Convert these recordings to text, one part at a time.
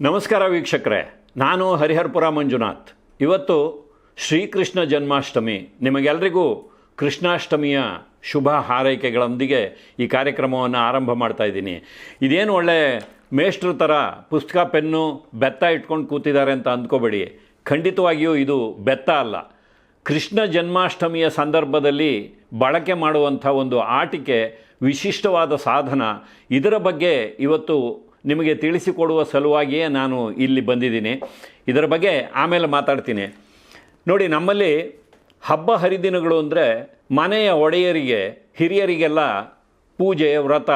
ನಮಸ್ಕಾರ ವೀಕ್ಷಕರೇ, ನಾನು ಹರಿಹರ್ಪುರ ಮಂಜುನಾಥ್. ಇವತ್ತು ಶ್ರೀಕೃಷ್ಣ ಜನ್ಮಾಷ್ಟಮಿ. ನಿಮಗೆಲ್ಲರಿಗೂ ಕೃಷ್ಣಾಷ್ಟಮಿಯ ಶುಭ ಹಾರೈಕೆಗಳೊಂದಿಗೆ ಈ ಕಾರ್ಯಕ್ರಮವನ್ನು ಆರಂಭ ಮಾಡ್ತಾ ಇದ್ದೀನಿ. ಇದೇನು ಒಳ್ಳೆ ಮೇಷ್ಟ್ರ ಥರ ಪುಸ್ತಕ, ಪೆನ್ನು ಬೆತ್ತ ಇಟ್ಕೊಂಡು ಕೂತಿದ್ದಾರೆ ಅಂತ ಅಂದ್ಕೋಬೇಡಿ. ಖಂಡಿತವಾಗಿಯೂ ಇದು ಬೆತ್ತ ಅಲ್ಲ. ಕೃಷ್ಣ ಜನ್ಮಾಷ್ಟಮಿಯ ಸಂದರ್ಭದಲ್ಲಿ ಬಳಕೆ ಮಾಡುವಂಥ ಒಂದು ಆಟಿಕೆ, ವಿಶಿಷ್ಟವಾದ ಸಾಧನ. ಇದರ ಬಗ್ಗೆ ಇವತ್ತು ನಿಮಗೆ ತಿಳಿಸಿಕೊಡುವ ಸಲುವಾಗಿಯೇ ನಾನು ಇಲ್ಲಿ ಬಂದಿದ್ದೀನಿ. ಇದರ ಬಗ್ಗೆ ಆಮೇಲೆ ಮಾತಾಡ್ತೀನಿ. ನೋಡಿ, ನಮ್ಮಲ್ಲಿ ಹಬ್ಬ ಹರಿದಿನಗಳು ಅಂದರೆ ಮನೆಯ ಒಡೆಯರಿಗೆ, ಹಿರಿಯರಿಗೆಲ್ಲ ಪೂಜೆ, ವ್ರತ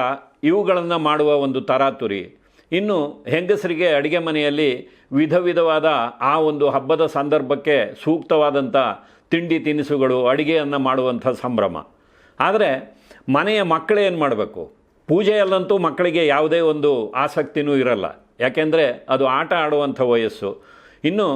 ಇವುಗಳನ್ನು ಮಾಡುವ ಒಂದು ತರಾತುರಿ. ಇನ್ನು ಹೆಂಗಸರಿಗೆ ಅಡುಗೆ ಮನೆಯಲ್ಲಿ ವಿಧ ವಿಧವಾದ ಆ ಒಂದು ಹಬ್ಬದ ಸಂದರ್ಭಕ್ಕೆ ಸೂಕ್ತವಾದಂಥ ತಿಂಡಿ ತಿನಿಸುಗಳು, ಅಡುಗೆಯನ್ನು ಮಾಡುವಂಥ ಸಂಭ್ರಮ. ಆದರೆ ಮನೆಯ ಮಕ್ಕಳೇನು ಮಾಡಬೇಕು? ಪೂಜೆಯಲ್ಲಂತೂ ಮಕ್ಕಳಿಗೆ ಯಾವುದೇ ಒಂದು ಆಸಕ್ತಿನೂ ಇರಲ್ಲ. ಯಾಕೆಂದರೆ ಅದು ಆಟ ಆಡುವಂಥ ವಯಸ್ಸು. ಇನ್ನು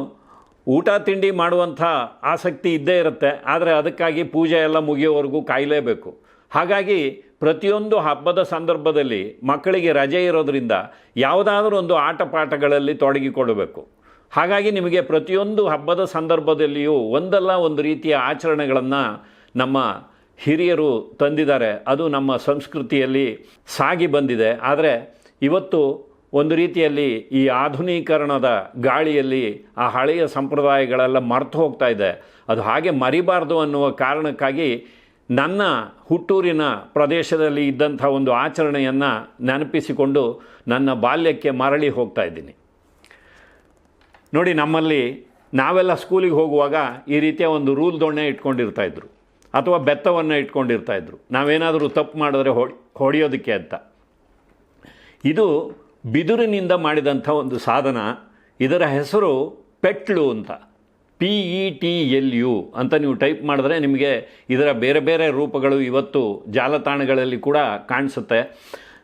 ಊಟ ತಿಂಡಿ ಮಾಡುವಂಥ ಆಸಕ್ತಿ ಇದ್ದೇ ಇರುತ್ತೆ. ಆದರೆ ಅದಕ್ಕಾಗಿ ಪೂಜೆ ಎಲ್ಲ ಮುಗಿಯೋವರೆಗೂ ಕಾಯಲೇಬೇಕು. ಹಾಗಾಗಿ ಪ್ರತಿಯೊಂದು ಹಬ್ಬದ ಸಂದರ್ಭದಲ್ಲಿ ಮಕ್ಕಳಿಗೆ ರಜೆ ಇರೋದರಿಂದ ಯಾವುದಾದ್ರೂ ಒಂದು ಆಟ ಪಾಠಗಳಲ್ಲಿ ತೊಡಗಿಕೊಳ್ಳಬೇಕು. ಹಾಗಾಗಿ ನಿಮಗೆ ಪ್ರತಿಯೊಂದು ಹಬ್ಬದ ಸಂದರ್ಭದಲ್ಲಿಯೂ ಒಂದಲ್ಲ ಒಂದು ರೀತಿಯ ಆಚರಣೆಗಳನ್ನು ನಮ್ಮ ಹಿರಿಯರು ತಂದಿದ್ದಾರೆ. ಅದು ನಮ್ಮ ಸಂಸ್ಕೃತಿಯಲ್ಲಿ ಸಾಗಿ ಬಂದಿದೆ. ಆದರೆ ಇವತ್ತು ಒಂದು ರೀತಿಯಲ್ಲಿ ಈ ಆಧುನೀಕರಣದ ಗಾಳಿಯಲ್ಲಿ ಆ ಹಳೆಯ ಸಂಪ್ರದಾಯಗಳೆಲ್ಲ ಮರೆತು ಹೋಗ್ತಾ ಇದೆ. ಅದು ಹಾಗೆ ಮರಿಬಾರ್ದು ಅನ್ನುವ ಕಾರಣಕ್ಕಾಗಿ ನನ್ನ ಹುಟ್ಟೂರಿನ ಪ್ರದೇಶದಲ್ಲಿ ಇದ್ದಂಥ ಒಂದು ಆಚರಣೆಯನ್ನು ನೆನಪಿಸಿಕೊಂಡು ನನ್ನ ಬಾಲ್ಯಕ್ಕೆ ಮರಳಿ ಹೋಗ್ತಾ ಇದ್ದೀನಿ. ನೋಡಿ, ನಮ್ಮಲ್ಲಿ ನಾವೆಲ್ಲ ಸ್ಕೂಲಿಗೆ ಹೋಗುವಾಗ ಈ ರೀತಿಯ ಒಂದು ರೂಲ್ ದೊಣ್ಣೆ ಇಟ್ಕೊಂಡಿರ್ತಾಯಿದ್ರು ಅಥವಾ ಬೆತ್ತವನ್ನು ಇಟ್ಕೊಂಡಿರ್ತಾಯಿದ್ರು ನಾವೇನಾದರೂ ತಪ್ಪು ಮಾಡಿದ್ರೆ ಹೊಡಿ, ಹೊಡೆಯೋದಕ್ಕೆ ಅಂತ. ಇದು ಬಿದಿರಿನಿಂದ ಮಾಡಿದಂಥ ಒಂದು ಸಾಧನ. ಇದರ ಹೆಸರು ಪೆಟ್ಲು ಅಂತ. P E T L U ಅಂತ ನೀವು ಟೈಪ್ ಮಾಡಿದ್ರೆ ನಿಮಗೆ ಇದರ ಬೇರೆ ಬೇರೆ ರೂಪಗಳು ಇವತ್ತು ಜಾಲತಾಣಗಳಲ್ಲಿ ಕೂಡ ಕಾಣಿಸುತ್ತೆ.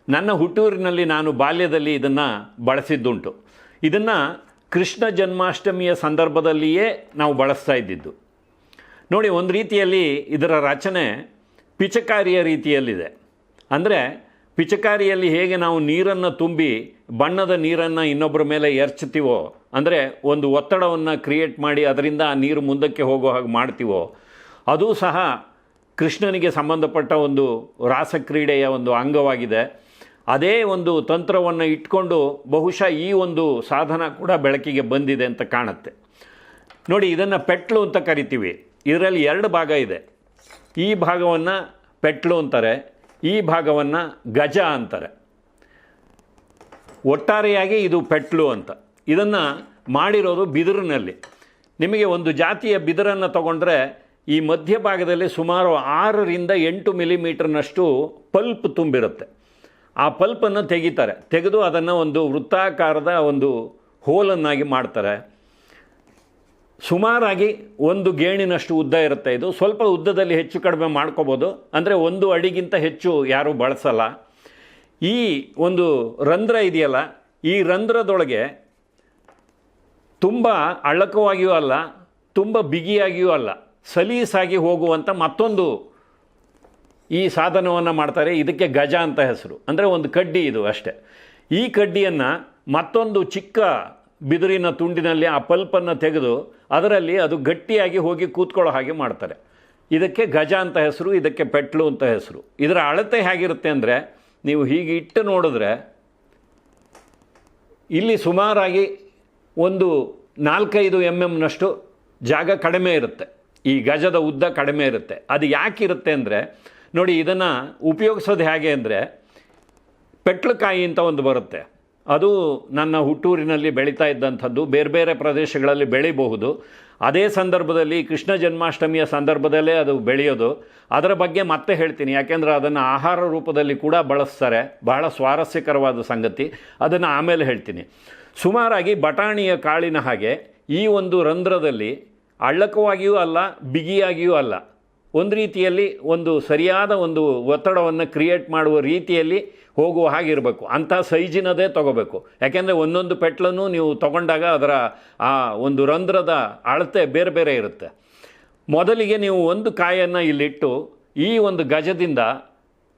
ನನ್ನ ಹುಟ್ಟೂರಿನಲ್ಲಿ ನಾನು ಬಾಲ್ಯದಲ್ಲಿ ಇದನ್ನು ಬಳಸಿದ್ದುಂಟು. ಇದನ್ನು ಕೃಷ್ಣ ಜನ್ಮಾಷ್ಟಮಿಯ ಸಂದರ್ಭದಲ್ಲಿಯೇ ನಾವು ಬಳಸ್ತಾ ಇದ್ದಿದ್ದು. ನೋಡಿ, ಒಂದು ರೀತಿಯಲ್ಲಿ ಇದರ ರಚನೆ ಪಿಚಕಾರಿಯ ರೀತಿಯಲ್ಲಿದೆ. ಅಂದರೆ ಪಿಚಕಾರಿಯಲ್ಲಿ ಹೇಗೆ ನಾವು ನೀರನ್ನು ತುಂಬಿ ಬಣ್ಣದ ನೀರನ್ನು ಇನ್ನೊಬ್ಬರ ಮೇಲೆ ಎರಚ್ತೀವೋ ಅಂದರೆ ಒಂದು ಒತ್ತಡವನ್ನು ಕ್ರಿಯೇಟ್ ಮಾಡಿ ಅದರಿಂದ ಆ ನೀರು ಮುಂದಕ್ಕೆ ಹೋಗೋ ಹಾಗೆ ಮಾಡ್ತೀವೋ, ಅದು ಸಹ ಕೃಷ್ಣನಿಗೆ ಸಂಬಂಧಪಟ್ಟ ಒಂದು ರಾಸಕ್ರೀಡೆಯ ಒಂದು ಅಂಗವಾಗಿದೆ. ಅದೇ ಒಂದು ತಂತ್ರವನ್ನು ಇಟ್ಕೊಂಡು ಬಹುಶಃ ಈ ಒಂದು ಸಾಧನ ಕೂಡ ಬೆಳಕಿಗೆ ಬಂದಿದೆ ಅಂತ ಕಾಣುತ್ತೆ. ನೋಡಿ, ಇದನ್ನು ಪೆಟ್ಲು ಅಂತ ಕರಿತೀವಿ. ಇದರಲ್ಲಿ ಎರಡು ಭಾಗ ಇದೆ. ಈ ಭಾಗವನ್ನು ಪೆಟ್ಲು ಅಂತಾರೆ, ಈ ಭಾಗವನ್ನು ಗಜ ಅಂತಾರೆ. ಒಟ್ಟಾರೆಯಾಗಿ ಇದು ಪೆಟ್ಲು ಅಂತ. ಇದನ್ನು ಮಾಡಿರೋದು ಬಿದಿರಿನಲ್ಲಿ. ನಿಮಗೆ ಒಂದು ಜಾತಿಯ ಬಿದಿರನ್ನು ತಗೊಂಡ್ರೆ ಈ ಮಧ್ಯಭಾಗದಲ್ಲಿ ಸುಮಾರು ಆರರಿಂದ ಎಂಟು ಮಿಲಿಮೀಟರ್ನಷ್ಟು ಪಲ್ಪ್ ತುಂಬಿರುತ್ತೆ. ಆ ಪಲ್ಪನ್ನು ತೆಗಿತಾರೆ. ತೆಗೆದು ಅದನ್ನು ಒಂದು ವೃತ್ತಾಕಾರದ ಒಂದು ಹೋಲನ್ನಾಗಿ ಮಾಡ್ತಾರೆ. ಸುಮಾರಾಗಿ ಒಂದು ಗೇಣಿನಷ್ಟು ಉದ್ದ ಇರುತ್ತೆ ಇದು. ಸ್ವಲ್ಪ ಉದ್ದದಲ್ಲಿ ಹೆಚ್ಚು ಕಡಿಮೆ ಮಾಡ್ಕೋಬೋದು. ಅಂದರೆ ಒಂದು ಅಡಿಗಿಂತ ಹೆಚ್ಚು ಯಾರೂ ಬಳಸಲ್ಲ. ಈ ಒಂದು ರಂಧ್ರ ಇದೆಯಲ್ಲ, ಈ ರಂಧ್ರದೊಳಗೆ ತುಂಬ ಅಳ್ಳಕವಾಗಿಯೂ ಅಲ್ಲ, ತುಂಬ ಬಿಗಿಯಾಗಿಯೂ ಅಲ್ಲ, ಸಲೀಸಾಗಿ ಹೋಗುವಂಥ ಮತ್ತೊಂದು ಈ ಸಾಧನವನ್ನು ಮಾಡ್ತಾರೆ. ಇದಕ್ಕೆ ಗಜ ಅಂತ ಹೆಸರು. ಅಂದರೆ ಒಂದು ಕಡ್ಡಿ ಇದು ಅಷ್ಟೆ. ಈ ಕಡ್ಡಿಯನ್ನು ಮತ್ತೊಂದು ಚಿಕ್ಕ ಬಿದಿರಿನ ತುಂಡಿನಲ್ಲಿ ಆ ಪಲ್ಪನ್ನು ತೆಗೆದು ಅದರಲ್ಲಿ ಅದು ಗಟ್ಟಿಯಾಗಿ ಹೋಗಿ ಕೂತ್ಕೊಳ್ಳೋ ಹಾಗೆ ಮಾಡ್ತಾರೆ. ಇದಕ್ಕೆ ಗಜ ಅಂತ ಹೆಸರು, ಇದಕ್ಕೆ ಪೆಟ್ಲು ಅಂತ ಹೆಸರು. ಇದರ ಅಳತೆ ಹೇಗಿರುತ್ತೆ ಅಂದರೆ, ನೀವು ಹೀಗೆ ಇಟ್ಟು ನೋಡಿದ್ರೆ ಇಲ್ಲಿ ಸುಮಾರಾಗಿ ಒಂದು ನಾಲ್ಕೈದು ಎಂ ಎಮ್ನಷ್ಟು ಜಾಗ ಕಡಿಮೆ ಇರುತ್ತೆ. ಈ ಗಜದ ಉದ್ದ ಕಡಿಮೆ ಇರುತ್ತೆ. ಅದು ಯಾಕಿರುತ್ತೆ ಅಂದರೆ, ನೋಡಿ ಇದನ್ನು ಉಪಯೋಗಿಸೋದು ಹೇಗೆ ಅಂದರೆ, ಪೆಟ್ಲುಕಾಯಿ ಅಂತ ಒಂದು ಬರುತ್ತೆ. ಅದು ನನ್ನ ಹುಟ್ಟೂರಿನಲ್ಲಿ ಬೆಳೀತಾ ಇದ್ದಂಥದ್ದು. ಬೇರೆ ಬೇರೆ ಪ್ರದೇಶಗಳಲ್ಲಿ ಬೆಳಿಬಹುದು. ಅದೇ ಸಂದರ್ಭದಲ್ಲಿ ಕೃಷ್ಣ ಜನ್ಮಾಷ್ಟಮಿಯ ಸಂದರ್ಭದಲ್ಲೇ ಅದು ಬೆಳೆಯೋದು. ಅದರ ಬಗ್ಗೆ ಮತ್ತೆ ಹೇಳ್ತೀನಿ. ಯಾಕೆಂದರೆ ಅದನ್ನು ಆಹಾರ ರೂಪದಲ್ಲಿ ಕೂಡ ಬಳಸ್ತಾರೆ. ಬಹಳ ಸ್ವಾರಸ್ಯಕರವಾದ ಸಂಗತಿ. ಅದನ್ನು ಆಮೇಲೆ ಹೇಳ್ತೀನಿ. ಸುಮಾರಾಗಿ ಬಟಾಣಿಯ ಕಾಳಿನ ಹಾಗೆ ಈ ಒಂದು ರಂಧ್ರದಲ್ಲಿ ಅಳ್ಳಕವಾಗಿಯೂ ಅಲ್ಲ, ಬಿಗಿಯಾಗಿಯೂ ಅಲ್ಲ. ಒಂದು ರೀತಿಯಲ್ಲಿ ಒಂದು ಸರಿಯಾದ ಒಂದು ಒತ್ತಡವನ್ನು ಕ್ರಿಯೇಟ್ ಮಾಡುವ ರೀತಿಯಲ್ಲಿ ಹೋಗುವ ಹಾಗಿರಬೇಕು ಅಂಥ ಸೈಜಿನದೇ ತೊಗೋಬೇಕು. ಯಾಕೆಂದರೆ ಒಂದೊಂದು ಪೆಟ್ಲನ್ನು ನೀವು ತಗೊಂಡಾಗ ಅದರ ಆ ಒಂದು ರಂಧ್ರದ ಅಳತೆ ಬೇರೆ ಬೇರೆ ಇರುತ್ತೆ. ಮೊದಲಿಗೆ ನೀವು ಒಂದು ಕಾಯನ್ನು ಇಲ್ಲಿಟ್ಟು ಈ ಒಂದು ಗಜದಿಂದ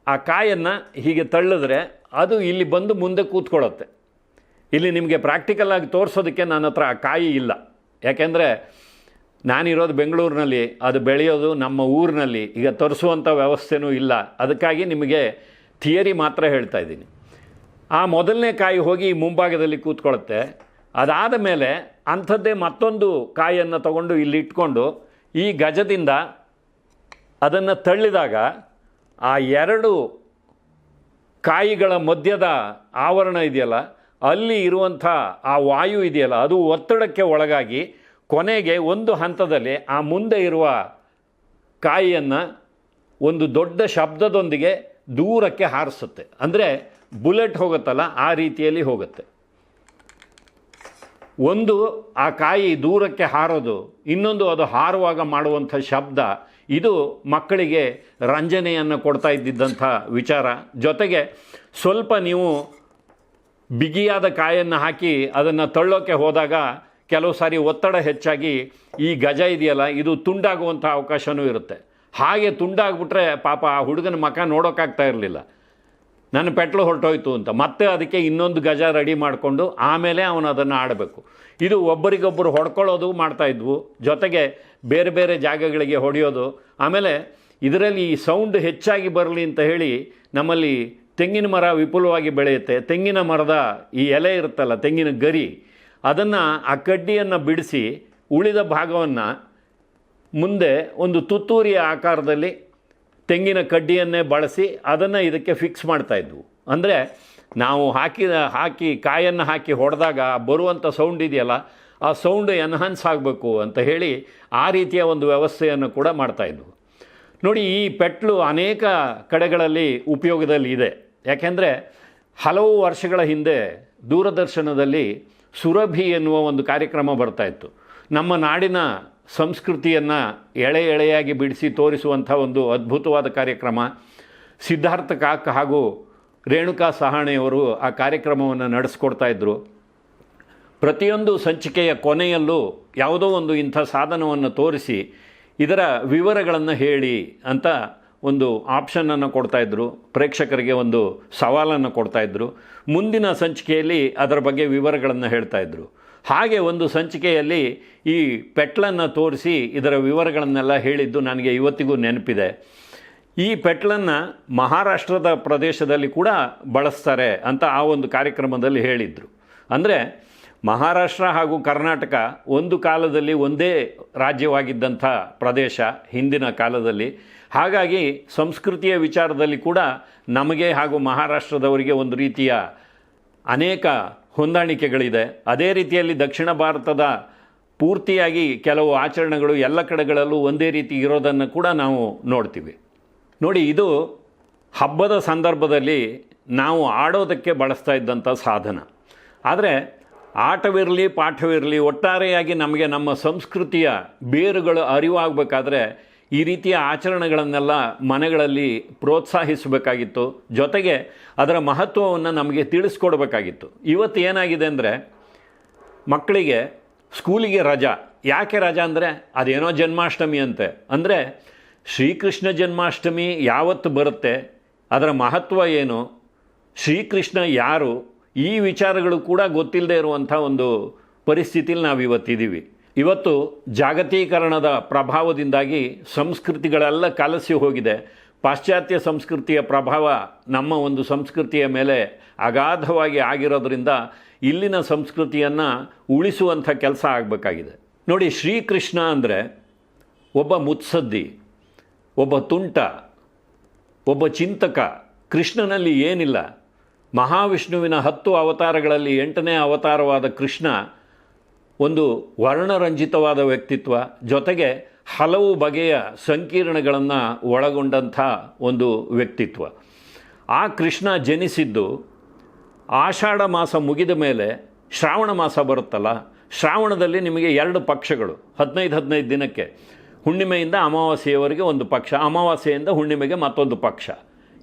ಆ ಕಾಯನ್ನು ಹೀಗೆ ತಳ್ಳಿದ್ರೆ ಅದು ಇಲ್ಲಿ ಬಂದು ಮುಂದೆ ಕೂತ್ಕೊಳ್ಳುತ್ತೆ. ಇಲ್ಲಿ ನಿಮಗೆ ಪ್ರಾಕ್ಟಿಕಲ್ ಆಗಿ ತೋರಿಸೋದಕ್ಕೆ ನನ್ನ ಹತ್ರ ಆ ಕಾಯಿ ಇಲ್ಲ. ಯಾಕೆಂದರೆ ನಾನಿರೋದು ಬೆಂಗಳೂರಿನಲ್ಲಿ, ಅದು ಬೆಳೆಯೋದು ನಮ್ಮ ಊರಿನಲ್ಲಿ, ಈಗ ತರಿಸುವಂಥ ವ್ಯವಸ್ಥೆನೂ ಇಲ್ಲ. ಅದಕ್ಕಾಗಿ ನಿಮಗೆ ಥಿಯರಿ ಮಾತ್ರ ಹೇಳ್ತಾ ಇದ್ದೀನಿ. ಆ ಮೊದಲನೇ ಕಾಯಿ ಹೋಗಿ ಮುಂಭಾಗದಲ್ಲಿ ಕೂತ್ಕೊಳ್ಳುತ್ತೆ. ಅದಾದ ಮೇಲೆ ಅಂಥದ್ದೇ ಮತ್ತೊಂದು ಕಾಯಿಯನ್ನು ತಗೊಂಡು ಇಲ್ಲಿ ಇಟ್ಕೊಂಡು ಈ ಗಜದಿಂದ ಅದನ್ನು ತಳ್ಳಿದಾಗ ಆ ಎರಡು ಕಾಯಿಗಳ ಮಧ್ಯದ ಆವರಣ ಇದೆಯಲ್ಲ, ಅಲ್ಲಿ ಇರುವಂಥ ಆ ವಾಯು ಇದೆಯಲ್ಲ, ಅದು ಒತ್ತಡಕ್ಕೆ ಒಳಗಾಗಿ ಕೊನೆಗೆ ಒಂದು ಹಂತದಲ್ಲಿ ಆ ಮುಂದೆ ಇರುವ ಕಾಯಿಯನ್ನು ಒಂದು ದೊಡ್ಡ ಶಬ್ದದೊಂದಿಗೆ ದೂರಕ್ಕೆ ಹಾರಿಸುತ್ತೆ. ಅಂದರೆ ಬುಲೆಟ್ ಹೋಗುತ್ತಲ್ಲ, ಆ ರೀತಿಯಲ್ಲಿ ಹೋಗುತ್ತೆ. ಒಂದು ಆ ಕಾಯಿ ದೂರಕ್ಕೆ ಹಾರೋದು, ಇನ್ನೊಂದು ಅದು ಹಾರುವಾಗ ಮಾಡುವಂಥ ಶಬ್ದ, ಇದು ಮಕ್ಕಳಿಗೆ ರಂಜನೆಯನ್ನು ಕೊಡ್ತಾ ಇದ್ದಿದ್ದಂಥ ವಿಚಾರ. ಜೊತೆಗೆ ಸ್ವಲ್ಪ ನೀವು ಬಿಗಿಯಾದ ಕಾಯನ್ನು ಹಾಕಿ ಅದನ್ನು ತಳ್ಳೋಕ್ಕೆ ಹೋದಾಗ ಕೆಲವು ಸಾರಿ ಒತ್ತಡ ಹೆಚ್ಚಾಗಿ ಈ ಗಜ ಇದೆಯಲ್ಲ, ಇದು ತುಂಡಾಗುವಂಥ ಅವಕಾಶವೂ ಇರುತ್ತೆ. ಹಾಗೆ ತುಂಡಾಗ್ಬಿಟ್ರೆ ಪಾಪ ಆ ಹುಡುಗನ ಮಕ ನೋಡೋಕ್ಕಾಗ್ತಾ ಇರಲಿಲ್ಲ. ನನ್ನ ಪೆಟ್ಲು ಹೊರಟೋಯ್ತು ಅಂತ. ಮತ್ತೆ ಅದಕ್ಕೆ ಇನ್ನೊಂದು ಗಜ ರೆಡಿ ಮಾಡಿಕೊಂಡು ಆಮೇಲೆ ಅವನು ಅದನ್ನು ಆಡಬೇಕು. ಇದು ಒಬ್ಬರಿಗೊಬ್ಬರು ಹೊಡ್ಕೊಳ್ಳೋದು ಮಾಡ್ತಾಯಿದ್ವು ಜೊತೆಗೆ ಬೇರೆ ಬೇರೆ ಜಾಗಗಳಿಗೆ ಹೊಡೆಯೋದು. ಆಮೇಲೆ ಇದರಲ್ಲಿ ಈ ಸೌಂಡ್ ಹೆಚ್ಚಾಗಿ ಬರಲಿ ಅಂತ ಹೇಳಿ ನಮ್ಮಲ್ಲಿ ತೆಂಗಿನ ಮರ ವಿಪುಲವಾಗಿ ಬೆಳೆಯುತ್ತೆ. ತೆಂಗಿನ ಮರದ ಈ ಎಲೆ ಇರುತ್ತಲ್ಲ, ತೆಂಗಿನ ಗರಿ ಅದನ್ನು ಆ ಕಡ್ಡಿಯನ್ನು ಬಿಡಿಸಿ ಉಳಿದ ಭಾಗವನ್ನು ಮುಂದೆ ಒಂದು ತುತ್ತೂರಿಯ ಆಕಾರದಲ್ಲಿ ತೆಂಗಿನ ಕಡ್ಡಿಯನ್ನೇ ಬಳಸಿ ಅದನ್ನು ಇದಕ್ಕೆ ಫಿಕ್ಸ್ ಮಾಡ್ತಾಯಿದ್ವು ಅಂದರೆ ನಾವು ಹಾಕಿದ, ಹಾಕಿ ಕಾಯನ್ನು ಹಾಕಿ ಹೊಡೆದಾಗ ಬರುವಂಥ ಸೌಂಡ್ ಇದೆಯಲ್ಲ, ಆ ಸೌಂಡ್ ಎನ್ಹಾನ್ಸ್ ಆಗಬೇಕು ಅಂತ ಹೇಳಿ ಆ ರೀತಿಯ ಒಂದು ವ್ಯವಸ್ಥೆಯನ್ನು ಕೂಡ ಮಾಡ್ತಾಯಿದ್ವು ನೋಡಿ, ಈ ಪೆಟ್ಲು ಅನೇಕ ಕಡೆಗಳಲ್ಲಿ ಉಪಯೋಗದಲ್ಲಿ ಇದೆ. ಯಾಕೆಂದರೆ ಹಲವು ವರ್ಷಗಳ ಹಿಂದೆ ದೂರದರ್ಶನದಲ್ಲಿ ಸುರಭಿ ಎನ್ನುವ ಒಂದು ಕಾರ್ಯಕ್ರಮ ಬರ್ತಾ ಇತ್ತು. ನಮ್ಮ ನಾಡಿನ ಸಂಸ್ಕೃತಿಯನ್ನು ಎಳೆ ಎಳೆಯಾಗಿ ಬಿಡಿಸಿ ತೋರಿಸುವಂಥ ಒಂದು ಅದ್ಭುತವಾದ ಕಾರ್ಯಕ್ರಮ. ಸಿದ್ಧಾರ್ಥ ಕಾಕ್ ಹಾಗೂ ರೇಣುಕಾ ಸಹಾಣೆಯವರು ಆ ಕಾರ್ಯಕ್ರಮವನ್ನು ನಡೆಸ್ಕೊಡ್ತಾ ಇದ್ದರು ಪ್ರತಿಯೊಂದು ಸಂಚಿಕೆಯ ಕೊನೆಯಲ್ಲೂ ಯಾವುದೋ ಒಂದು ಇಂಥ ಸಾಧನವನ್ನು ತೋರಿಸಿ ಇದರ ವಿವರಗಳನ್ನು ಹೇಳಿ ಅಂತ ಒಂದು ಆಪ್ಷನನ್ನು ಕೊಡ್ತಾಯಿದ್ರು ಪ್ರೇಕ್ಷಕರಿಗೆ ಒಂದು ಸವಾಲನ್ನು ಕೊಡ್ತಾಯಿದ್ರು ಮುಂದಿನ ಸಂಚಿಕೆಯಲ್ಲಿ ಅದರ ಬಗ್ಗೆ ವಿವರಗಳನ್ನು ಹೇಳ್ತಾಯಿದ್ರು ಹಾಗೆ ಒಂದು ಸಂಚಿಕೆಯಲ್ಲಿ ಈ ಪೆಟ್ಲನ್ನು ತೋರಿಸಿ ಇದರ ವಿವರಗಳನ್ನೆಲ್ಲ ಹೇಳಿದ್ದು ನನಗೆ ಇವತ್ತಿಗೂ ನೆನಪಿದೆ. ಈ ಪೆಟ್ಲನ್ನು ಮಹಾರಾಷ್ಟ್ರದ ಪ್ರದೇಶದಲ್ಲಿ ಕೂಡ ಬಳಸ್ತಾರೆ ಅಂತ ಆ ಒಂದು ಕಾರ್ಯಕ್ರಮದಲ್ಲಿ ಹೇಳಿದರು. ಅಂದರೆ ಮಹಾರಾಷ್ಟ್ರ ಹಾಗೂ ಕರ್ನಾಟಕ ಒಂದು ಕಾಲದಲ್ಲಿ ಒಂದೇ ರಾಜ್ಯವಾಗಿದ್ದಂಥ ಪ್ರದೇಶ ಹಿಂದಿನ ಕಾಲದಲ್ಲಿ. ಹಾಗಾಗಿ ಸಂಸ್ಕೃತಿಯ ವಿಚಾರದಲ್ಲಿ ಕೂಡ ನಮಗೆ ಹಾಗೂ ಮಹಾರಾಷ್ಟ್ರದವರಿಗೆ ಒಂದು ರೀತಿಯ ಅನೇಕ ಹೊಂದಾಣಿಕೆಗಳಿದೆ. ಅದೇ ರೀತಿಯಲ್ಲಿ ದಕ್ಷಿಣ ಭಾರತದ ಪೂರ್ತಿಯಾಗಿ ಕೆಲವು ಆಚರಣೆಗಳು ಎಲ್ಲ ಕಡೆಗಳಲ್ಲೂ ಒಂದೇ ರೀತಿ ಇರೋದನ್ನು ಕೂಡ ನಾವು ನೋಡ್ತೀವಿ. ನೋಡಿ, ಇದು ಹಬ್ಬದ ಸಂದರ್ಭದಲ್ಲಿ ನಾವು ಆಡೋದಕ್ಕೆ ಬಳಸ್ತಾ ಇದ್ದಂಥ ಸಾಧನ. ಆದರೆ ಆಟವಿರಲಿ, ಪಾಠವಿರಲಿ ಒಟ್ಟಾರೆಯಾಗಿ ನಮಗೆ ನಮ್ಮ ಸಂಸ್ಕೃತಿಯ ಬೇರುಗಳು ಅರಿವಾಗಬೇಕಾದ್ರೆ ಈ ರೀತಿಯ ಆಚರಣೆಗಳನ್ನೆಲ್ಲ ಮನೆಗಳಲ್ಲಿ ಪ್ರೋತ್ಸಾಹಿಸಬೇಕಾಗಿತ್ತು. ಜೊತೆಗೆ ಅದರ ಮಹತ್ವವನ್ನು ನಮಗೆ ತಿಳಿಸ್ಕೊಡ್ಬೇಕಾಗಿತ್ತು. ಇವತ್ತು ಏನಾಗಿದೆ ಅಂದರೆ, ಮಕ್ಕಳಿಗೆ ಸ್ಕೂಲಿಗೆ ರಜಾ. ಯಾಕೆ ರಜಾ ಅಂದರೆ, ಅದೇನೋ ಜನ್ಮಾಷ್ಟಮಿ ಅಂತೆ. ಅಂದರೆ, ಶ್ರೀಕೃಷ್ಣ ಜನ್ಮಾಷ್ಟಮಿ ಯಾವತ್ತು ಬರುತ್ತೆ, ಅದರ ಮಹತ್ವ ಏನು, ಶ್ರೀಕೃಷ್ಣ ಯಾರು, ಈ ವಿಚಾರಗಳು ಕೂಡ ಗೊತ್ತಿಲ್ಲದೆ ಇರುವಂಥ ಒಂದು ಪರಿಸ್ಥಿತಿಲಿ ನಾವು ಇವತ್ತಿದ್ದೀವಿ ಇವತ್ತು ಜಾಗತೀಕರಣದ ಪ್ರಭಾವದಿಂದಾಗಿ ಸಂಸ್ಕೃತಿಗಳೆಲ್ಲ ಕಲಸಿ ಹೋಗಿದೆ. ಪಾಶ್ಚಾತ್ಯ ಸಂಸ್ಕೃತಿಯ ಪ್ರಭಾವ ನಮ್ಮ ಒಂದು ಸಂಸ್ಕೃತಿಯ ಮೇಲೆ ಅಗಾಧವಾಗಿ ಆಗಿರೋದ್ರಿಂದ ಇಲ್ಲಿನ ಸಂಸ್ಕೃತಿಯನ್ನು ಉಳಿಸುವಂಥ ಕೆಲಸ ಆಗಬೇಕಾಗಿದೆ. ನೋಡಿ, ಶ್ರೀಕೃಷ್ಣ ಅಂದರೆ ಒಬ್ಬ ಮುತ್ಸದ್ದಿ, ಒಬ್ಬ ತುಂಟ, ಒಬ್ಬ ಚಿಂತಕ. ಕೃಷ್ಣನಲ್ಲಿ ಏನಿಲ್ಲ. ಮಹಾವಿಷ್ಣುವಿನ ಹತ್ತು ಅವತಾರಗಳಲ್ಲಿ ಎಂಟನೇ ಅವತಾರವಾದ ಕೃಷ್ಣ ಒಂದು ವರ್ಣರಂಜಿತವಾದ ವ್ಯಕ್ತಿತ್ವ ಜೊತೆಗೆ ಹಲವು ಬಗೆಯ ಸಂಕೀರ್ಣಗಳನ್ನು ಒಳಗೊಂಡಂಥ ಒಂದು ವ್ಯಕ್ತಿತ್ವ. ಆ ಕೃಷ್ಣ ಜನಿಸಿದ್ದು ಆಷಾಢ ಮಾಸ ಮುಗಿದ ಮೇಲೆ ಶ್ರಾವಣ ಮಾಸ ಬರುತ್ತಲ್ಲ, ಶ್ರಾವಣದಲ್ಲಿ ನಿಮಗೆ ಎರಡು ಪಕ್ಷಗಳು, ಹದಿನೈದು ಹದಿನೈದು ದಿನಕ್ಕೆ ಹುಣ್ಣಿಮೆಯಿಂದ ಅಮಾವಾಸ್ಯೆಯವರೆಗೆ ಒಂದು ಪಕ್ಷ, ಅಮಾವಾಸ್ಯೆಯಿಂದ ಹುಣ್ಣಿಮೆಗೆ ಮತ್ತೊಂದು ಪಕ್ಷ.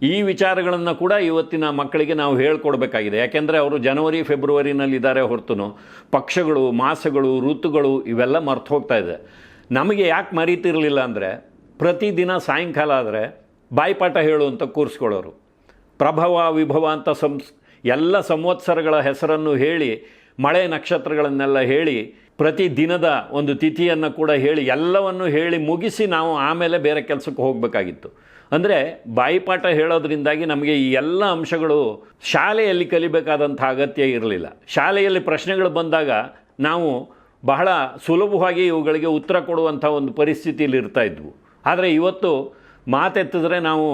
ಈ ವಿಚಾರಗಳನ್ನು ಕೂಡ ಇವತ್ತಿನ ಮಕ್ಕಳಿಗೆ ನಾವು ಹೇಳ್ಕೊಡ್ಬೇಕಾಗಿದೆ. ಯಾಕೆಂದರೆ ಅವರು ಜನವರಿ, ಫೆಬ್ರವರಿನಲ್ಲಿದ್ದಾರೆ ಹೊರತು ಪಕ್ಷಗಳು, ಮಾಸಗಳು, ಋತುಗಳು ಇವೆಲ್ಲ ಮರ್ತು ಹೋಗ್ತಾ ಇದೆ. ನಮಗೆ ಯಾಕೆ ಮರೀತಿರಲಿಲ್ಲ ಅಂದರೆ, ಪ್ರತಿದಿನ ಸಾಯಂಕಾಲ ಆದರೆ ಬಾಯಿಪಾಠ ಹೇಳು ಅಂತ ಕೂರಿಸ್ಕೊಳ್ಳೋರು. ಪ್ರಭವ, ವಿಭವ ಅಂತ ಸಂಸ್, ಎಲ್ಲ ಸಂವತ್ಸರಗಳ ಹೆಸರನ್ನು ಹೇಳಿ, ಮಳೆ ನಕ್ಷತ್ರಗಳನ್ನೆಲ್ಲ ಹೇಳಿ, ಪ್ರತಿ ದಿನದ ಒಂದು ತಿಥಿಯನ್ನು ಕೂಡ ಹೇಳಿ, ಎಲ್ಲವನ್ನು ಹೇಳಿ ಮುಗಿಸಿ ನಾವು ಆಮೇಲೆ ಬೇರೆ ಕೆಲಸಕ್ಕೆ ಹೋಗಬೇಕಾಗಿತ್ತು. ಅಂದರೆ ಬಾಯಿಪಾಠ ಹೇಳೋದ್ರಿಂದಾಗಿ ನಮಗೆ ಈ ಎಲ್ಲ ಅಂಶಗಳು ಶಾಲೆಯಲ್ಲಿ ಕಲಿಬೇಕಾದಂಥ ಅಗತ್ಯ ಇರಲಿಲ್ಲ. ಶಾಲೆಯಲ್ಲಿ ಪ್ರಶ್ನೆಗಳು ಬಂದಾಗ ನಾವು ಬಹಳ ಸುಲಭವಾಗಿ ಇವುಗಳಿಗೆ ಉತ್ತರ ಕೊಡುವಂಥ ಒಂದು ಪರಿಸ್ಥಿತಿಯಲ್ಲಿ ಇರ್ತಾ ಇದ್ವು. ಆದರೆ ಇವತ್ತು ಮಾತೆತ್ತಿದ್ರೆ ನಾವು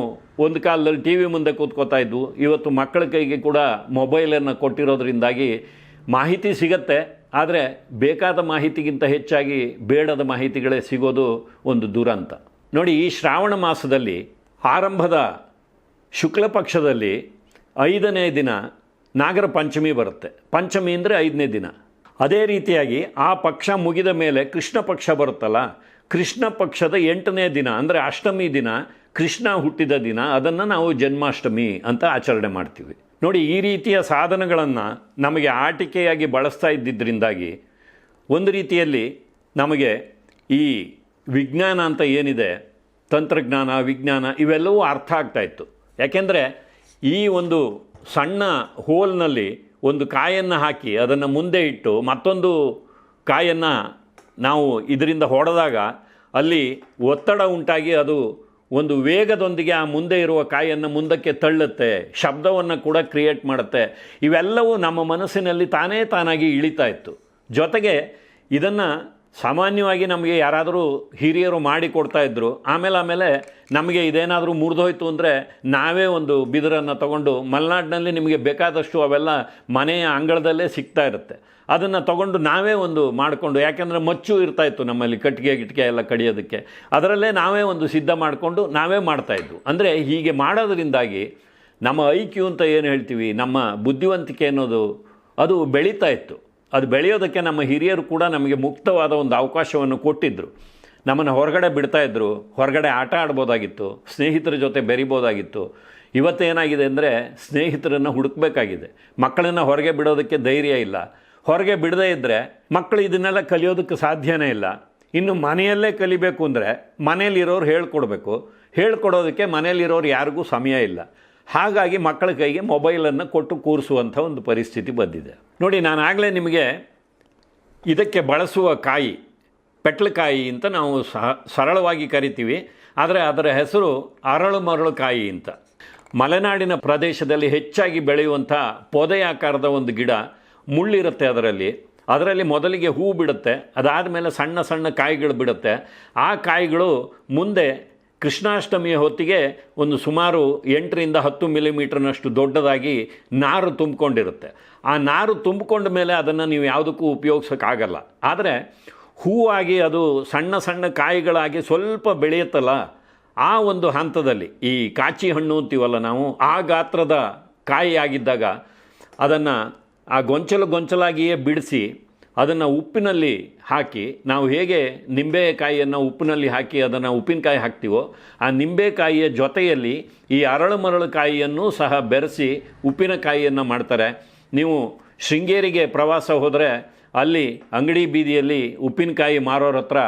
ಒಂದು ಕಾಲದಲ್ಲಿ ಟಿ ವಿ ಮುಂದೆ ಕೂತ್ಕೋತಾ ಇದ್ವು. ಇವತ್ತು ಮಕ್ಕಳ ಕೈಗೆ ಕೂಡ ಮೊಬೈಲನ್ನು ಕೊಟ್ಟಿರೋದ್ರಿಂದಾಗಿ ಮಾಹಿತಿ ಸಿಗತ್ತೆ. ಆದರೆ ಬೇಕಾದ ಮಾಹಿತಿಗಿಂತ ಹೆಚ್ಚಾಗಿ ಬೇಡದ ಮಾಹಿತಿಗಳೇ ಸಿಗೋದು ಒಂದು ದುರಂತ. ನೋಡಿ, ಈ ಶ್ರಾವಣ ಮಾಸದಲ್ಲಿ ಆರಂಭದ ಶುಕ್ಲ ಪಕ್ಷದಲ್ಲಿ ಐದನೇ ದಿನ ನಾಗರ ಪಂಚಮಿ ಬರುತ್ತೆ. ಪಂಚಮಿ ಅಂದರೆ ಐದನೇ ದಿನ. ಅದೇ ರೀತಿಯಾಗಿ ಆ ಪಕ್ಷ ಮುಗಿದ ಮೇಲೆ ಕೃಷ್ಣ ಪಕ್ಷ ಬರುತ್ತಲ್ಲ, ಕೃಷ್ಣ ಪಕ್ಷದ ಎಂಟನೇ ದಿನ, ಅಂದರೆ ಅಷ್ಟಮಿ ದಿನ ಕೃಷ್ಣ ಹುಟ್ಟಿದ ದಿನ, ಅದನ್ನು ನಾವು ಜನ್ಮಾಷ್ಟಮಿ ಅಂತ ಆಚರಣೆ ಮಾಡ್ತೀವಿ. ನೋಡಿ, ಈ ರೀತಿಯ ಸಾಧನಗಳನ್ನು ನಮಗೆ ಆಟಿಕೆಯಾಗಿ ಬಳಸ್ತಾ ಇದ್ದಿದ್ದರಿಂದಾಗಿ ಒಂದು ರೀತಿಯಲ್ಲಿ ನಮಗೆ ಈ ವಿಜ್ಞಾನ ಅಂತ ಏನಿದೆ ತಂತ್ರಜ್ಞಾನ, ವಿಜ್ಞಾನ ಇವೆಲ್ಲವೂ ಅರ್ಥ ಆಗ್ತಾ ಇತ್ತು. ಯಾಕೆಂದರೆ ಈ ಒಂದು ಸಣ್ಣ ಹೋಲ್ನಲ್ಲಿ ಒಂದು ಕಾಯನ್ನು ಹಾಕಿ ಅದನ್ನು ಮುಂದೆ ಇಟ್ಟು ಮತ್ತೊಂದು ಕಾಯನ್ನು ನಾವು ಇದರಿಂದ ಹೊಡೆದಾಗ ಅಲ್ಲಿ ಒತ್ತಡ ಉಂಟಾಗಿ ಅದು ಒಂದು ವೇಗದೊಂದಿಗೆ ಆ ಮುಂದೆ ಇರುವ ಕಾಯನ್ನು ಮುಂದಕ್ಕೆ ತಳ್ಳುತ್ತೆ, ಶಬ್ದವನ್ನು ಕೂಡ ಕ್ರಿಯೇಟ್ ಮಾಡುತ್ತೆ. ಇವೆಲ್ಲವೂ ನಮ್ಮ ಮನಸ್ಸಿನಲ್ಲಿ ತಾನೇ ತಾನಾಗಿ ಇಳಿತಾ ಇತ್ತು. ಜೊತೆಗೆ ಇದನ್ನು ಸಾಮಾನ್ಯವಾಗಿ ನಮಗೆ ಯಾರಾದರೂ ಹಿರಿಯರು ಮಾಡಿ ಕೊಡ್ತಾ ಇದ್ದರು ಆಮೇಲೆ ಆಮೇಲೆ ನಮಗೆ ಇದೇನಾದರೂ ಮುರಿದೋಯ್ತು ಅಂದರೆ ನಾವೇ ಒಂದು ಬಿದಿರನ್ನು ತಗೊಂಡು ಮಲೆನಾಡಿನಲ್ಲಿ ನಿಮಗೆ ಬೇಕಾದಷ್ಟು ಅವೆಲ್ಲ ಮನೆಯ ಅಂಗಳದಲ್ಲೇ ಸಿಗ್ತಾ ಇರುತ್ತೆ. ಅದನ್ನು ತಗೊಂಡು ನಾವೇ ಒಂದು ಮಾಡಿಕೊಂಡು, ಯಾಕೆಂದರೆ ಮಚ್ಚು ಇರ್ತಾ ಇತ್ತು ನಮ್ಮಲ್ಲಿ ಕಟ್ಟಿಗೆ ಗಿಟ್ಟಿಗೆ ಎಲ್ಲ ಕಡಿಯೋದಕ್ಕೆ. ಅದರಲ್ಲೇ ನಾವೇ ಒಂದು ಸಿದ್ಧ ಮಾಡಿಕೊಂಡು ನಾವೇ ಮಾಡ್ತಾಯಿದ್ವು ಅಂದರೆ ಹೀಗೆ ಮಾಡೋದರಿಂದಾಗಿ ನಮ್ಮ ಐ ಅಂತ ಏನು ಹೇಳ್ತೀವಿ, ನಮ್ಮ ಬುದ್ಧಿವಂತಿಕೆ ಅನ್ನೋದು, ಅದು ಬೆಳೀತಾ ಇತ್ತು. ಅದು ಬೆಳೆಯೋದಕ್ಕೆ ನಮ್ಮ ಹಿರಿಯರು ಕೂಡ ನಮಗೆ ಮುಕ್ತವಾದ ಒಂದು ಅವಕಾಶವನ್ನು ಕೊಟ್ಟಿದ್ದರು ನಮ್ಮನ್ನು ಹೊರಗಡೆ ಬಿಡ್ತಾ ಇದ್ದರು ಹೊರಗಡೆ ಆಟ ಆಡ್ಬೋದಾಗಿತ್ತು. ಸ್ನೇಹಿತರ ಜೊತೆ ಬೆರಿಬೋದಾಗಿತ್ತು. ಇವತ್ತೇನಾಗಿದೆ ಅಂದರೆ ಸ್ನೇಹಿತರನ್ನು ಹುಡುಕಬೇಕಾಗಿದೆ. ಮಕ್ಕಳನ್ನು ಹೊರಗೆ ಬಿಡೋದಕ್ಕೆ ಧೈರ್ಯ ಇಲ್ಲ. ಹೊರಗೆ ಬಿಡದೇ ಇದ್ದರೆ ಮಕ್ಕಳು ಇದನ್ನೆಲ್ಲ ಕಲಿಯೋದಕ್ಕೆ ಸಾಧ್ಯನೇ ಇಲ್ಲ. ಇನ್ನು ಮನೆಯಲ್ಲೇ ಕಲಿಬೇಕು ಅಂದರೆ ಮನೇಲಿರೋರು ಹೇಳ್ಕೊಡ್ಬೇಕು. ಹೇಳ್ಕೊಡೋದಕ್ಕೆ ಮನೇಲಿರೋರು ಯಾರಿಗೂ ಸಮಯ ಇಲ್ಲ. ಹಾಗಾಗಿ ಮಕ್ಕಳ ಕೈಗೆ ಮೊಬೈಲನ್ನು ಕೊಟ್ಟು ಕೂರಿಸುವಂಥ ಒಂದು ಪರಿಸ್ಥಿತಿ ಬಂದಿದೆ. ನೋಡಿ ನಾನು ಆಗಲೇ ನಿಮಗೆ ಇದಕ್ಕೆ ಬಳಸುವ ಕಾಯಿ ಪೆಟ್ಲಕಾಯಿ ಅಂತ ನಾವು ಸಹ ಸರಳವಾಗಿ ಕರಿತೀವಿ. ಆದರೆ ಅದರ ಹೆಸರು ಅರಳು ಮರಳು ಕಾಯಿ ಅಂತ. ಮಲೆನಾಡಿನ ಪ್ರದೇಶದಲ್ಲಿ ಹೆಚ್ಚಾಗಿ ಬೆಳೆಯುವಂಥ ಪೊದೆಯಾಕಾರದ ಒಂದು ಗಿಡ ಮುಳ್ಳಿರುತ್ತೆ ಅದರಲ್ಲಿ. ಅದರಲ್ಲಿ ಮೊದಲಿಗೆ ಹೂ ಬಿಡುತ್ತೆ ಅದಾದ ಮೇಲೆ ಸಣ್ಣ ಸಣ್ಣ ಕಾಯಿಗಳು ಬಿಡುತ್ತೆ. ಆ ಕಾಯಿಗಳು ಮುಂದೆ ಕೃಷ್ಣಾಷ್ಟಮಿಯ ಹೊತ್ತಿಗೆ ಒಂದು ಸುಮಾರು ಎಂಟರಿಂದ ಹತ್ತು ಮಿಲಿಮೀಟರ್ನಷ್ಟು ದೊಡ್ಡದಾಗಿ ನಾರು ತುಂಬಿಕೊಂಡಿರುತ್ತೆ. ಆ ನಾರು ತುಂಬಿಕೊಂಡ ಮೇಲೆ ಅದನ್ನು ನೀವು ಯಾವುದಕ್ಕೂ ಉಪಯೋಗಿಸೋಕ್ಕಾಗಲ್ಲ. ಆದರೆ ಹೂವಾಗಿ ಅದು ಸಣ್ಣ ಸಣ್ಣ ಕಾಯಿಗಳಾಗಿ ಸ್ವಲ್ಪ ಬೆಳೆಯುತ್ತಲ್ಲ, ಆ ಒಂದು ಹಂತದಲ್ಲಿ, ಈ ಕಾಚಿ ಹಣ್ಣು ಅಂತೀವಲ್ಲ ನಾವು, ಆ ಗಾತ್ರದ ಕಾಯಿ ಆಗಿದ್ದಾಗ ಅದನ್ನು ಆ ಗೊಂಚಲು ಗೊಂಚಲಾಗಿಯೇ ಬಿಡಿಸಿ ಅದನ್ನು ಉಪ್ಪಿನಲ್ಲಿ ಹಾಕಿ, ನಾವು ಹೇಗೆ ನಿಂಬೆಕಾಯಿಯನ್ನು ಉಪ್ಪಿನಲ್ಲಿ ಹಾಕಿ ಅದನ್ನು ಉಪ್ಪಿನಕಾಯಿ ಹಾಕ್ತೀವೋ, ಆ ನಿಂಬೆಕಾಯಿಯ ಜೊತೆಯಲ್ಲಿ ಈ ಅರಳು ಮರಳು ಕಾಯಿಯನ್ನು ಸಹ ಬೆರೆಸಿ ಉಪ್ಪಿನಕಾಯಿಯನ್ನು ಮಾಡ್ತಾರೆ. ನೀವು ಶೃಂಗೇರಿಗೆ ಪ್ರವಾಸ ಹೋದರೆ ಅಲ್ಲಿ ಅಂಗಡಿ ಬೀದಿಯಲ್ಲಿ ಉಪ್ಪಿನಕಾಯಿ ಮಾರೋರ ಹತ್ರ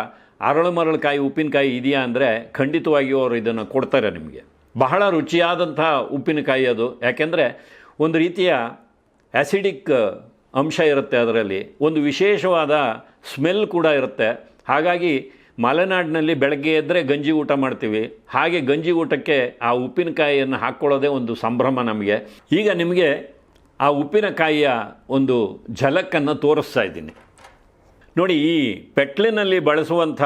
ಅರಳು ಮರಳು ಕಾಯಿ ಉಪ್ಪಿನಕಾಯಿ ಇದೆಯಾ ಅಂದರೆ ಖಂಡಿತವಾಗಿಯೂ ಅವರು ಇದನ್ನು ಕೊಡ್ತಾರೆ ನಿಮಗೆ. ಬಹಳ ರುಚಿಯಾದಂಥ ಉಪ್ಪಿನಕಾಯಿ ಅದು. ಯಾಕೆಂದರೆ ಒಂದು ರೀತಿಯ ಆ್ಯಸಿಡಿಕ್ ಅಂಶ ಇರುತ್ತೆ ಅದರಲ್ಲಿ. ಒಂದು ವಿಶೇಷವಾದ ಸ್ಮೆಲ್ ಕೂಡ ಇರುತ್ತೆ. ಹಾಗಾಗಿ ಮಲೆನಾಡಿನಲ್ಲಿ ಬೆಳಗ್ಗೆ ಎದ್ದರೆ ಗಂಜಿ ಊಟ ಮಾಡ್ತೀವಿ. ಹಾಗೆ ಗಂಜಿ ಊಟಕ್ಕೆ ಆ ಉಪ್ಪಿನಕಾಯಿಯನ್ನು ಹಾಕ್ಕೊಳ್ಳೋದೇ ಒಂದು ಸಂಭ್ರಮ ನಮಗೆ. ಈಗ ನಿಮಗೆ ಆ ಉಪ್ಪಿನಕಾಯಿಯ ಒಂದು ಝಲಕ್ಕನ್ನು ತೋರಿಸ್ತಾ ಇದ್ದೀನಿ. ನೋಡಿ, ಈ ಪೆಟ್ಲಿನಲ್ಲಿ ಬಳಸುವಂಥ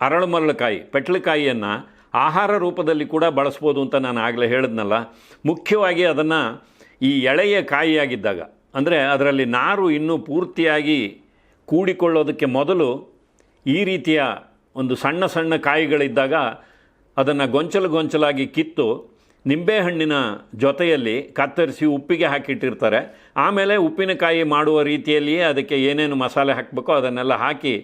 ಅರಳು ಮರಳುಕಾಯಿ ಪೆಟ್ಲಕಾಯಿಯನ್ನು ಆಹಾರ ರೂಪದಲ್ಲಿ ಕೂಡ ಬಳಸ್ಬೋದು ಅಂತ ನಾನು ಆಗಲೇ ಹೇಳಿದ್ನಲ್ಲ. ಮುಖ್ಯವಾಗಿ ಅದನ್ನು ಈ ಎಳೆಯ ಕಾಯಿಯಾಗಿದ್ದಾಗ ಅಂದರೆ ಅದರಲ್ಲಿ ನಾರು ಇನ್ನೂ ಪೂರ್ತಿಯಾಗಿ ಕೂಡಿಕೊಳ್ಳೋದಕ್ಕೆ ಮೊದಲು ಈ ರೀತಿಯ ಒಂದು ಸಣ್ಣ ಸಣ್ಣ ಕಾಯಿಗಳಿದ್ದಾಗ ಅದನ್ನು ಗೊಂಚಲು ಗೊಂಚಲಾಗಿ ಕಿತ್ತು ನಿಂಬೆಹಣ್ಣಿನ ಜೊತೆಯಲ್ಲಿ ಕತ್ತರಿಸಿ ಉಪ್ಪಿಗೆ ಹಾಕಿಟ್ಟಿರ್ತಾರೆ. ಆಮೇಲೆ ಉಪ್ಪಿನಕಾಯಿ ಮಾಡುವ ರೀತಿಯಲ್ಲಿಯೇ ಅದಕ್ಕೆ ಏನೇನು ಮಸಾಲೆ ಹಾಕಬೇಕೋ ಅದನ್ನೆಲ್ಲ ಹಾಕಿ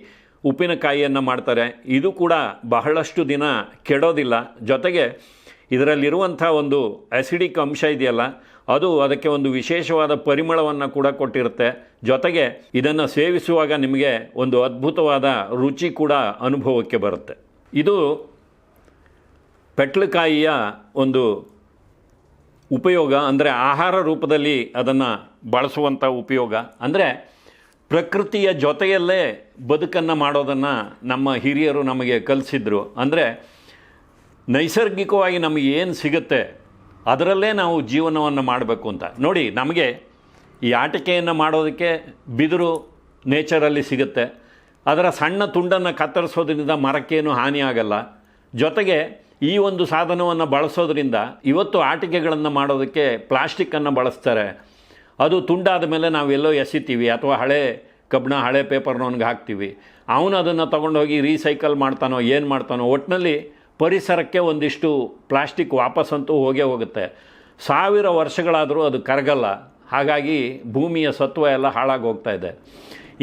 ಉಪ್ಪಿನಕಾಯಿಯನ್ನು ಮಾಡ್ತಾರೆ. ಇದು ಕೂಡ ಬಹಳಷ್ಟು ದಿನ ಕೆಡೋದಿಲ್ಲ. ಜೊತೆಗೆ ಇದರಲ್ಲಿರುವಂಥ ಒಂದು ಆ್ಯಸಿಡಿಕ್ ಅಂಶ ಇದೆಯಲ್ಲ ಅದು ಅದಕ್ಕೆ ಒಂದು ವಿಶೇಷವಾದ ಪರಿಮಳವನ್ನು ಕೂಡ ಕೊಟ್ಟಿರುತ್ತೆ. ಜೊತೆಗೆ ಇದನ್ನು ಸೇವಿಸುವಾಗ ನಿಮಗೆ ಒಂದು ಅದ್ಭುತವಾದ ರುಚಿ ಕೂಡ ಅನುಭವಕ್ಕೆ ಬರುತ್ತೆ. ಇದು ಪೆಟ್ಲಕಾಯಿಯ ಒಂದು ಉಪಯೋಗ, ಅಂದರೆ ಆಹಾರ ರೂಪದಲ್ಲಿ ಅದನ್ನು ಬಳಸುವಂಥ ಉಪಯೋಗ. ಅಂದರೆ ಪ್ರಕೃತಿಯ ಜೊತೆಯಲ್ಲೇ ಬದುಕನ್ನು ಮಾಡೋದನ್ನು ನಮ್ಮ ಹಿರಿಯರು ನಮಗೆ ಕಲಿಸಿದ್ರು. ಅಂದರೆ ನೈಸರ್ಗಿಕವಾಗಿ ನಮಗೆ ಏನು ಸಿಗುತ್ತೆ? ಅದರಲ್ಲೇ ನಾವು ಜೀವನವನ್ನು ಮಾಡಬೇಕು ಅಂತ. ನೋಡಿ, ನಮಗೆ ಈ ಆಟಿಕೆಯನ್ನು ಮಾಡೋದಕ್ಕೆ ಬಿದಿರು ನೇಚರಲ್ಲಿ ಸಿಗುತ್ತೆ. ಅದರ ಸಣ್ಣ ತುಂಡನ್ನು ಕತ್ತರಿಸೋದ್ರಿಂದ ಮರಕ್ಕೇನು ಹಾನಿಯಾಗಲ್ಲ. ಜೊತೆಗೆ ಈ ಒಂದು ಸಾಧನವನ್ನು ಬಳಸೋದ್ರಿಂದ ಇವತ್ತು ಆಟಿಕೆಗಳನ್ನು ಮಾಡೋದಕ್ಕೆ ಪ್ಲಾಸ್ಟಿಕ್ಕನ್ನು ಬಳಸ್ತಾರೆ. ಅದು ತುಂಡಾದ ಮೇಲೆ ನಾವೆಲ್ಲೋ ಎಸಿತೀವಿ ಅಥವಾ ಹಳೆ ಕಬ್ಬಣ, ಹಳೆ ಪೇಪರ್ನವನಿಗೆ ಹಾಕ್ತೀವಿ. ಅವನು ಅದನ್ನು ತೊಗೊಂಡೋಗಿ ರೀಸೈಕಲ್ ಮಾಡ್ತಾನೋ, ಏನು ಮಾಡ್ತಾನೋ ಒಟ್ಟಿನಲ್ಲಿ ಪರಿಸರಕ್ಕೆ ಒಂದಿಷ್ಟು ಪ್ಲಾಸ್ಟಿಕ್ ವಾಪಸ್ಸಂತೂ ಹೋಗೇ ಹೋಗುತ್ತೆ. ಸಾವಿರ ವರ್ಷಗಳಾದರೂ ಅದು ಕರಗಲ್ಲ. ಹಾಗಾಗಿ ಭೂಮಿಯ ಸತ್ವ ಎಲ್ಲ ಹಾಳಾಗಿ ಹೋಗ್ತಾ ಇದೆ.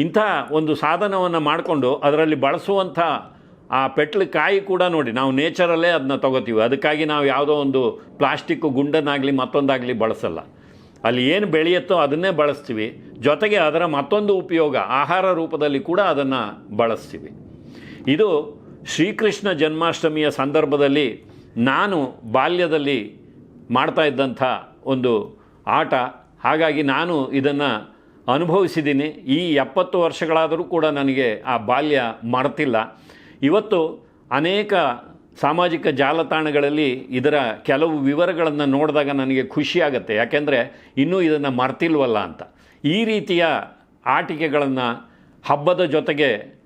ಇಂಥ ಒಂದು ಸಾಧನವನ್ನು ಮಾಡಿಕೊಂಡು ಅದರಲ್ಲಿ ಬಳಸುವಂಥ ಆ ಪೆಟ್ಲಕಾಯಿ ಕೂಡ ನೋಡಿ, ನಾವು ನೇಚರಲ್ಲೇ ಅದನ್ನ ತೊಗೋತೀವಿ. ಅದಕ್ಕಾಗಿ ನಾವು ಯಾವುದೋ ಒಂದು ಪ್ಲಾಸ್ಟಿಕ್ ಗುಂಡನ್ನಾಗಲಿ ಮತ್ತೊಂದಾಗಲಿ ಬಳಸಲ್ಲ. ಅಲ್ಲಿ ಏನು ಬೆಳೆಯುತ್ತೋ ಅದನ್ನೇ ಬಳಸ್ತೀವಿ. ಜೊತೆಗೆ ಅದರ ಮತ್ತೊಂದು ಉಪಯೋಗ, ಆಹಾರ ರೂಪದಲ್ಲಿ ಕೂಡ ಅದನ್ನು ಬಳಸ್ತೀವಿ. ಇದು ಶ್ರೀಕೃಷ್ಣ ಜನ್ಮಾಷ್ಟಮಿಯ ಸಂದರ್ಭದಲ್ಲಿ ನಾನು ಬಾಲ್ಯದಲ್ಲಿ ಮಾಡ್ತಾ ಇದ್ದಂಥ ಒಂದು ಆಟ. ಹಾಗಾಗಿ ನಾನು ಇದನ್ನು ಅನುಭವಿಸಿದ್ದೀನಿ. ಈ ಎಪ್ಪತ್ತು ವರ್ಷಗಳಾದರೂ ಕೂಡ ನನಗೆ ಆ ಬಾಲ್ಯ ಮರೆತಿಲ್ಲ. ಇವತ್ತು ಅನೇಕ ಸಾಮಾಜಿಕ ಜಾಲತಾಣಗಳಲ್ಲಿ ಇದರ ಕೆಲವು ವಿವರಗಳನ್ನು ನೋಡಿದಾಗ ನನಗೆ ಖುಷಿಯಾಗತ್ತೆ ಯಾಕೆಂದರೆ ಇನ್ನೂ ಇದನ್ನು ಮರ್ತಿಲ್ವಲ್ಲ ಅಂತ. ಈ ರೀತಿಯ ಆಟಿಕೆಗಳನ್ನು ಹಬ್ಬದ ಜೊತೆಗೆ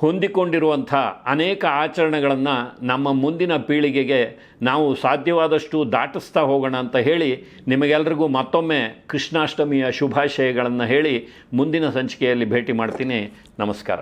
ಹೊಂದಿಕೊಂಡಿರುವಂಥ ಅನೇಕ ಆಚರಣೆಗಳನ್ನು ನಮ್ಮ ಮುಂದಿನ ಪೀಳಿಗೆಗೆ ನಾವು ಸಾಧ್ಯವಾದಷ್ಟು ದಾಟಿಸ್ತಾ ಹೋಗೋಣ ಅಂತ ಹೇಳಿ ನಿಮಗೆಲ್ರಿಗೂ ಮತ್ತೊಮ್ಮೆ ಕೃಷ್ಣಾಷ್ಟಮಿಯ ಶುಭಾಶಯಗಳನ್ನು ಹೇಳಿ ಮುಂದಿನ ಸಂಚಿಕೆಯಲ್ಲಿ ಭೇಟಿ ಮಾಡ್ತೀನಿ. ನಮಸ್ಕಾರ.